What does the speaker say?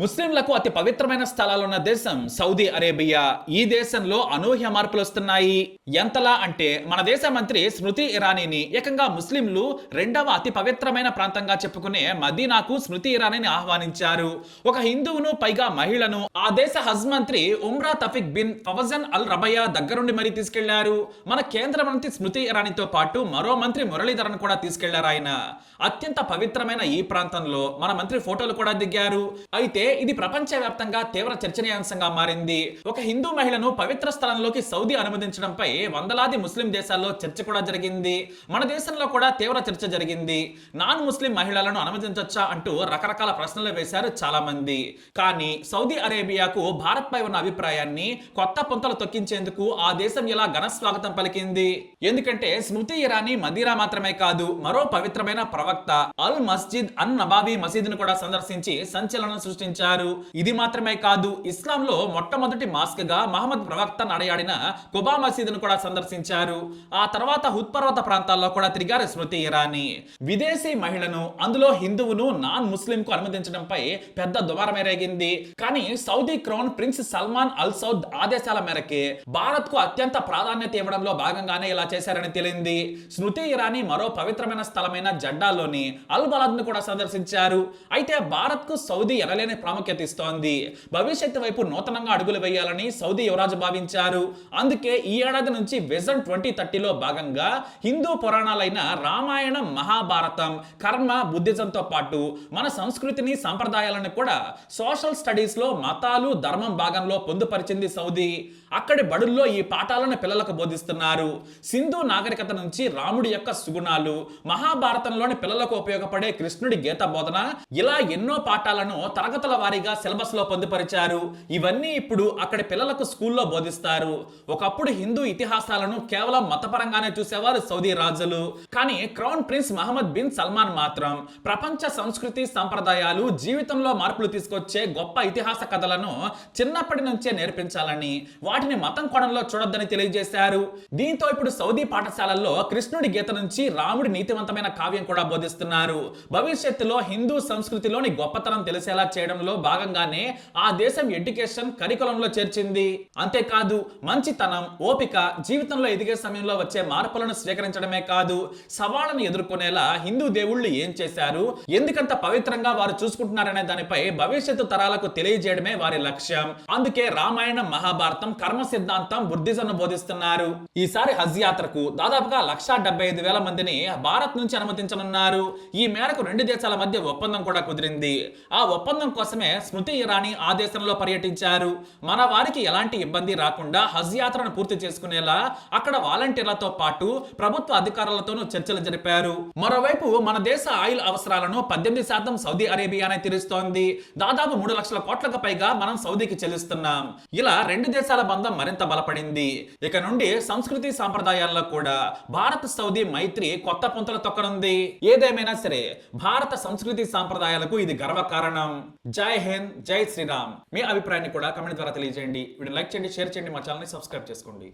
ముస్లింలకు అతి పవిత్రమైన స్థలాలున్న దేశం సౌదీ అరేబియా. ఈ దేశంలో అనూహ్య మార్పులు వస్తున్నాయి. ఎంతలా అంటే మన దేశ మంత్రి స్మృతి ఇరానీని ఏకంగా ముస్లింలు రెండవ అతి పవిత్రమైన ప్రాంతంగా చెప్పుకునే మదీనాకు స్మృతి ఇరానీని ఆహ్వానించారు. ఒక హిందువును పైగా మహిళను ఆ దేశ హజ్ మంత్రి ఉమ్రా తఫిక్ బిన్ ఫవజన్ అల్ రబయా దగ్గరుండి మరీ తీసుకెళ్ళారు. మన కేంద్ర మంత్రి స్మృతి ఇరానీతో పాటు మరో మంత్రి మురళీధరన్ కూడా తీసుకెళ్ళారు ఆయన. అత్యంత పవిత్రమైన ఈ ప్రాంతంలో మన మంత్రి ఫోటోలు కూడా దిగారు. అయితే ఇది ప్రపంచవ్యాప్తంగా తీవ్ర చర్చనీయాంశంగా మారింది. ఒక హిందూ మహిళను పవిత్ర స్థలంలోకి సౌదీ అనుమతించడంపై వందలాది ముస్లిం దేశాల్లో చర్చ కూడా జరిగింది. మన దేశంలో కూడా తీవ్ర చర్చ జరిగింది. నాన్ ముస్లిం మహిళలను అనుమతించొచ్చా అంటూ రకరకాల ప్రశ్నలు వేశారు చాలా మంది కానీ సౌదీ అరేబియాకు భారత్ పై ఉన్న అభిప్రాయాన్ని కొత్త పొంతలు తొక్కించేందుకు ఆ దేశం ఇలా ఘన స్వాగతం పలికింది. ఎందుకంటే స్మృతి ఇరానీ మదీరా మాత్రమే కాదు మరో పవిత్రమైన ప్రవక్త అల్ మస్జిద్ అన్ నబాబీ మసీదును కూడా సందర్శించి సంచలనం సృష్టించారు. ఇది మాత్రమే కాదు ఇస్లాంలో మొట్టమొదటి మాస్క్గా మహమ్మద్ ప్రవక్త నడయాడిన కుబా మసీదును కూడా సందర్శించారు. ఆ తర్వాత హుత్ పర్వత ప్రాంతాల్లో కూడా తిరిగారు స్మృతి ఇరానీ. విదేశీ మహిళను అందులో హిందువును నాన్ ముస్లిం కు అనుమతించడంపై పెద్ద దుమారమే రేగింది. కానీ Saudi crown prince Salman Al Saud ఆదేశాల మేరకే భారత్కు అత్యంత ప్రాధాన్యత ఇవ్వడంలో భాగంగానే ఇలా చేశారని తెలియంది స్మృతి ఇరానీ మరో పవిత్రమైన స్థలమైన జడ్డాలోని అల్ బలాద్ను కూడా సందర్శించారు. అయితే భారత్కు సౌదీ ఎనలేని ప్రాముఖ్యత ఇస్తోంది. భవిష్యత్తు వైపు నూతనంగా అడుగులు వేయాలని సౌదీ యువరాజు భావించారు. అందుకే ఈ ఏడాది నుంచి విజన్ ట్వంటీ థర్టీలో భాగంగా హిందూ పురాణాలైన రామాయణం మహాభారతం కర్మ బుద్ధిజంతో పాటు మన సంస్కృతిని సంప్రదాయాలను కూడా సోషల్ స్టడీస్లో మతాలు ధర్మం భాగంలో పొందుపరిచింది సౌదీ. అక్కడి బడుల్లో ఈ పాఠాలను పిల్లలకు బోధిస్తున్నారు. సింధు నాగరికత నుంచి రాముడి యొక్క సుగుణాలు మహాభారతంలోని పిల్లలకు ఉపయోగపడే కృష్ణుడి గీత బోధన ఇలా ఎన్నో పాఠాలను తరగతుల వారీగా సిలబస్లో పొందుపరిచారు. ఇవన్నీ ఇప్పుడు అక్కడి పిల్లలకు స్కూల్లో బోధిస్తారు. ఒకప్పుడు హిందూ ఇతిహాసాలను కేవలం మతపరంగానే చూసేవారు సౌదీ రాజులు. కానీ crown prince Mohammed bin Salman మాత్రం ప్రపంచ సంస్కృతి సంప్రదాయాలు జీవితంలో మార్పులు తీసుకొచ్చే గొప్ప ఇతిహాస కథలను చిన్నప్పటి నుంచే నేర్పించాలని వాటిని మతం కోణంలో చూడొద్దని తెలియజేశారు. దీంతో ఇప్పుడు సౌదీ పాఠశాలల్లో కృష్ణుడి గీత నుంచి రాముడి నీతివంతమైన కావ్యం కూడా బోధిస్తున్నారు. భవిష్యత్తులో హిందూ సంస్కృతిలోని గొప్పతనం తెలిసేలా చేయడం చేయడంలో భాగంగానే ఆ దేశం ఎడ్యుకేషన్ కరికులంలో చేర్చింది. అంతేకాదు మంచితనం ఓపిక జీవితంలో ఎదిగే సమయంలో వచ్చే మార్పులను స్వీకరించడమే కాదు సవాళ్ళను ఎదుర్కొనేలా హిందూ దేవుళ్ళు ఏం చేశారు ఎందుకంత పవిత్రంగా వారు చూసుకుంటున్నారనే దానిపై భవిష్యత్తు తరాలకు తెలియజేయడమే వారి లక్ష్యం. అందుకే రామాయణం మహాభారతం కర్మ సిద్ధాంతం బుద్ధిజంను బోధిస్తున్నారు. ఈసారి హజ్ యాత్రకు దాదాపుగా లక్షా డెబ్బై ఐదు వేల మందిని భారత్ నుంచి అనుమతించనున్నారు. ఈ మేరకు రెండు దేశాల మధ్య ఒప్పందం కూడా కుదిరింది. ఆ ఒప్పందం కోసం కోసమే స్మృతి ఇరానీ ఆ దేశంలో పర్యటించారు. మన వారికి ఎలాంటి ఇబ్బంది రాకుండా హజ్ యాత్రను పూర్తి చేసుకునేలా అక్కడ వాలంటీర్లతో పాటు ప్రభుత్వ అధికారులతోనూ చర్చలు జరిపారు. మరోవైపు మన దేశ ఆయిల్ అవసరాలను పద్దెనిమిది శాతం సౌదీ అరేబియానే తీరుస్తోంది. దాదాపు మూడు లక్షల కోట్లకు పైగా మనం సౌదీకి చెల్లిస్తున్నాం. ఇలా రెండు దేశాల బంధం మరింత బలపడింది. ఇక నుండి సంస్కృతి సాంప్రదాయాల్లో కూడా భారత్ సౌదీ మైత్రి కొత్త పుంతలు తొక్కనుంది. ఏదేమైనా సరే భారత సంస్కృతి సాంప్రదాయాలకు ఇది గర్వకారణం. జై హింద్ జై శ్రీరామ్. మీ అభిప్రాయాన్ని కూడా కమెంట్ ద్వారా తెలియజేయండి. వీడియో లైక్ చేయండి షేర్ చేయండి మా ఛానల్ని సబ్స్క్రైబ్ చేసుకోండి.